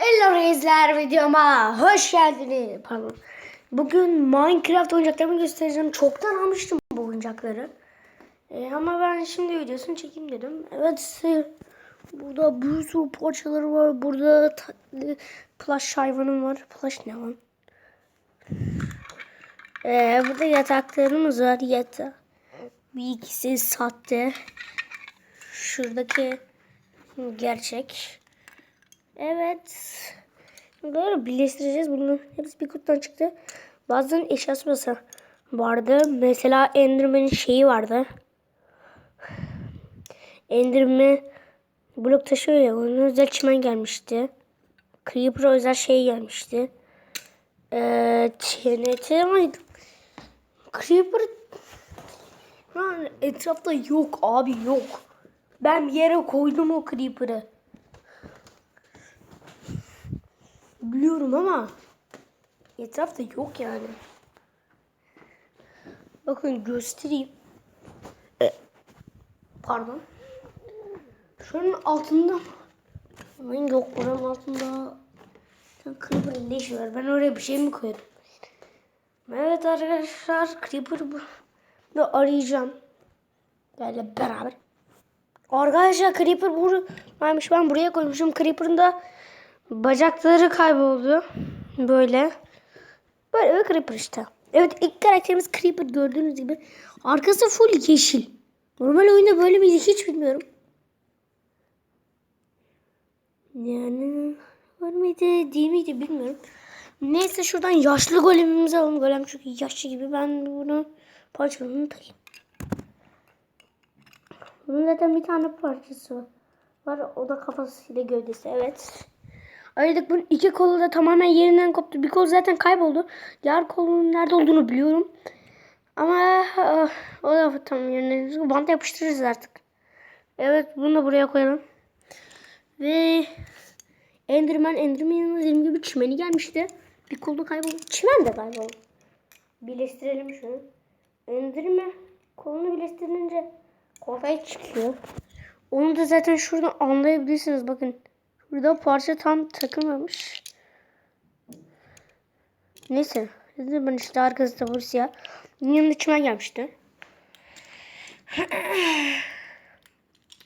Hello reisler videoma hoş geldiniz. Pardon. Bugün Minecraft oyuncaklarımı göstereceğim. Çoktan almıştım bu oyuncakları. Ee, ama ben şimdi videosunu çekeyim dedim. Evet. Burada bir sürü parçaları var. Burada plush hayvanım var. Plush ne lan? Ee, burada yataklarımız var. Yatak. Bir ikisi sahte. Şuradaki gerçek. Evet. Böyle birleştireceğiz bunu. Hepsi bir kutudan çıktı. Bazen eşyası mesela vardı. Mesela Enderman'in şeyi vardı. Enderman blok taşıyor ya. Onun özel çimen gelmişti. Creeper'a özel şey gelmişti. Ee, TNT ama Creeper yani etrafta yok abi yok. Ben bir yere koydum o Creeper'ı. Biliyorum ama etrafta yok yani. Bakın göstereyim. E, Pardon. Şunun altında Aman yok oranın altında Creeper'ın ne işi var? Ben oraya bir şey mi koydum? Evet arkadaşlar Creeper bu. da arayacağım. Böyle beraber. Arkadaşlar Creeper buradaymış. Ben buraya koymuşum. Creeper'ın da bacakları kayboldu. Böyle. Böyle bir Creeper işte. Evet ilk karakterimiz Creeper gördüğünüz gibi. Arkası full yeşil. Normal oyunda böyle miydi hiç bilmiyorum. Yani var mıydı değil miydi bilmiyorum. Neyse şuradan yaşlı golemimizi alalım. Golem çünkü yaşlı gibi. Ben bunu parçalarını takayım. Bunun zaten bir tane parçası var. O da kafasıyla gövdesi. Evet. Ayırdık bunun iki kolu da tamamen yerinden koptu. Bir kol zaten kayboldu. Diğer kolun nerede olduğunu biliyorum. Ama ah, o da tam yerine bant yapıştırırız artık. Evet bunu da buraya koyalım. Ve Enderman, Enderman'ın dediğim gibi çimeni gelmişti. Bir kolu kayboldu. Çimen de kayboldu. Birleştirelim şunu. Enderman kolunu birleştirince ortaya çıkıyor. Onu da zaten şuradan anlayabilirsiniz. Bakın. Burada parça tam takılmamış. Neyse. Enderman işte arkası da Rusya. Yanında çimen gelmişti.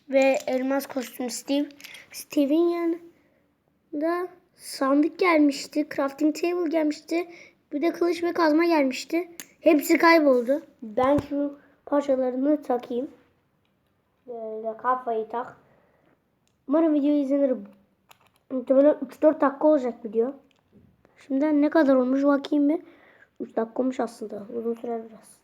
Ve elmas kostüm Steve. Steve'in yanında sandık gelmişti. Crafting table gelmişti. Bir de kılıç ve kazma gelmişti. Hepsi kayboldu. Ben şu parçalarını takayım. Böyle kafayı tak. Umarım video izlenir. Muhtemelen 3-4 dakika olacak video. Şimdi ne kadar olmuş bakayım bir. 3 dakika olmuş aslında. Uzun sürer biraz.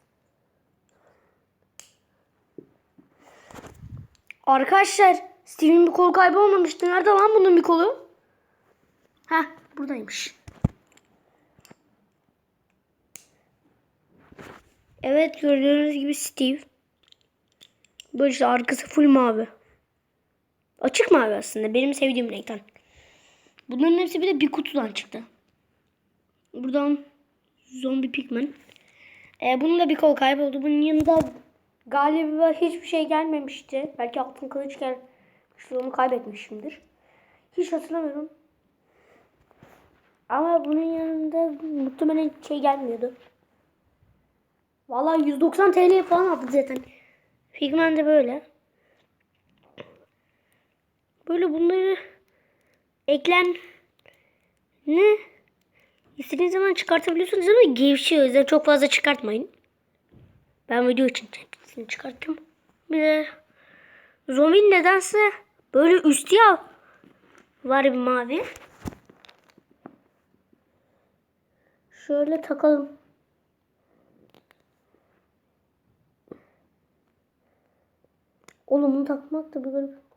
Arkadaşlar Steve'in bir kolu kaybolmamıştı. Nerede lan bunun bir kolu? Heh buradaymış. Evet gördüğünüz gibi Steve. Böyle işte arkası full mavi. Açık mavi aslında. Benim sevdiğim renkten. Bunların hepsi bir de bir kutudan çıktı. Buradan zombi pigman. Ee, bunun da bir kol kayboldu. Bunun yanında galiba hiçbir şey gelmemişti. Belki altın kılıç gelmişti. Onu kaybetmişimdir. Hiç hatırlamıyorum. Ama bunun yanında muhtemelen şey gelmiyordu. Vallahi 190 TL falan aldık zaten. Pigman de böyle. Böyle bunları eklen ne istediğiniz zaman çıkartabiliyorsunuz ama gevşiyor. O yüzden çok fazla çıkartmayın. Ben video için hepsini çıkarttım. Bir de zombi nedense böyle üstü ya var bir mavi. Şöyle takalım. Oğlum bunu takmak da bir garip.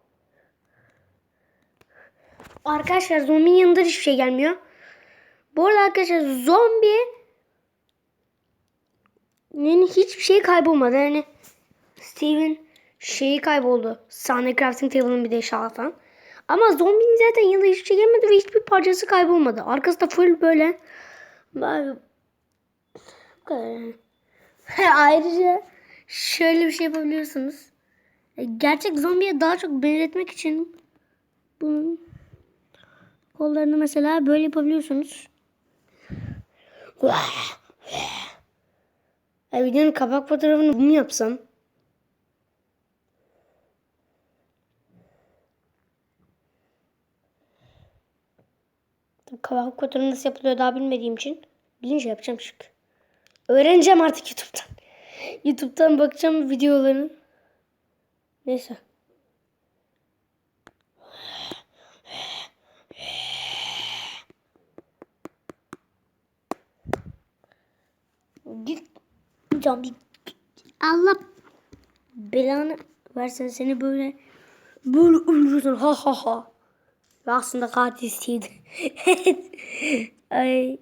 Arkadaşlar zombinin yanında hiçbir şey gelmiyor. Bu arada arkadaşlar zombi hiçbir şey kaybolmadı. Yani Steven şeyi kayboldu. Sahne crafting table'ın bir de eşyalar falan. Ama zombinin zaten yanında hiçbir şey gelmedi ve hiçbir parçası kaybolmadı. Arkası da full böyle. Ayrıca şöyle bir şey yapabiliyorsunuz. Gerçek zombiye daha çok benzetmek için bunun kollarını mesela böyle yapabiliyorsunuz. Ya videonun kapak fotoğrafını bunu yapsam. Tabii Kapak fotoğrafı nasıl yapılıyor daha bilmediğim için bilince yapacağım çünkü. Öğreneceğim artık YouTube'dan. YouTube'dan bakacağım videoların. Neyse. Zombi. Allah belanı versen seni böyle böyle öldürürsün ha ha ha. Ve aslında katilsiydi. Ay.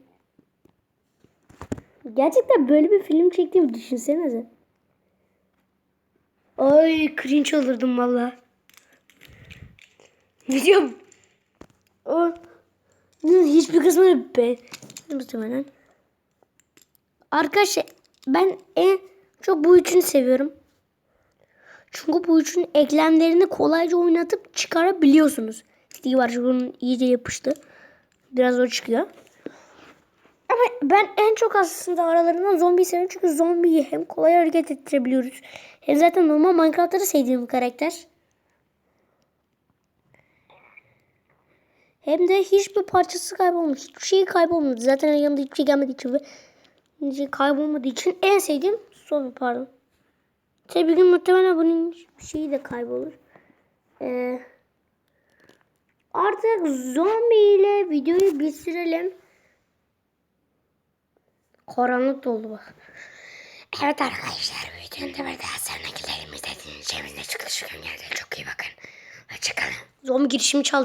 Gerçekten böyle bir film çektiğimi düşünsenize. Ay cringe olurdum valla. O hiçbir kısmını be. Muhtemelen. Arkadaşlar ben en çok bu üçünü seviyorum. Çünkü bu üçün eklemlerini kolayca oynatıp çıkarabiliyorsunuz. Steve var bunun iyice yapıştı. Biraz zor çıkıyor. Ama ben en çok aslında aralarından zombiyi seviyorum. Çünkü zombiyi hem kolay hareket ettirebiliyoruz. Hem zaten normal Minecraft'ta da sevdiğim bir karakter. Hem de hiçbir parçası kaybolmamış. Hiçbir şey kaybolmadı. Zaten yanında hiçbir şey gelmediği için kaybolmadığı için en sevdiğim zombi pardon. Tabii bir gün muhtemelen bunun şeyi de kaybolur. Ee, artık zombi ile videoyu bitirelim. Karanlık doldu bak. Evet arkadaşlar videonun da daha sonuna gelelim. İzlediğiniz için çok teşekkür ederim. Çok iyi bakın. Hoşçakalın. Zombi girişimi çaldı.